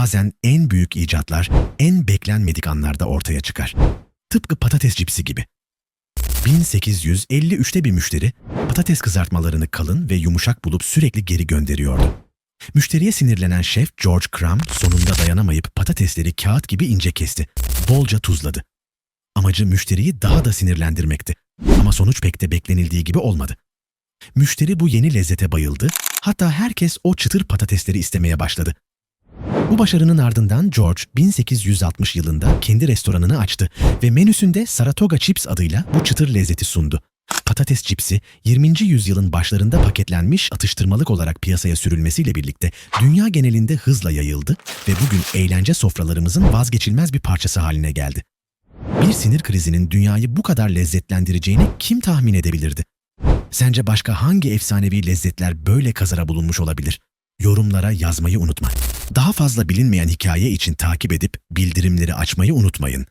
bazen en büyük icatlar en beklenmedik anlarda ortaya çıkar. Tıpkı patates cipsi gibi. 1853'te bir müşteri patates kızartmalarını kalın ve yumuşak bulup sürekli geri gönderiyordu. Müşteriye sinirlenen şef George Crumb sonunda dayanamayıp patatesleri kağıt gibi ince kesti. Bolca tuzladı. Amacı müşteriyi daha da sinirlendirmekti. Ama sonuç pek de beklenildiği gibi olmadı. Müşteri bu yeni lezzete bayıldı, hatta herkes o çıtır patatesleri istemeye başladı. Bu başarının ardından George 1860 yılında kendi restoranını açtı ve menüsünde Saratoga Chips adıyla bu çıtır lezzeti sundu. Patates cipsi 20. yüzyılın başlarında paketlenmiş atıştırmalık olarak piyasaya sürülmesiyle birlikte dünya genelinde hızla yayıldı ve bugün eğlence sofralarımızın vazgeçilmez bir parçası haline geldi. Bir sinir krizinin dünyayı bu kadar lezzetlendireceğini kim tahmin edebilirdi? Sence başka hangi efsanevi lezzetler böyle kazara bulunmuş olabilir? Yorumlara yazmayı unutma. Daha fazla bilinmeyen hikaye için takip edip bildirimleri açmayı unutmayın.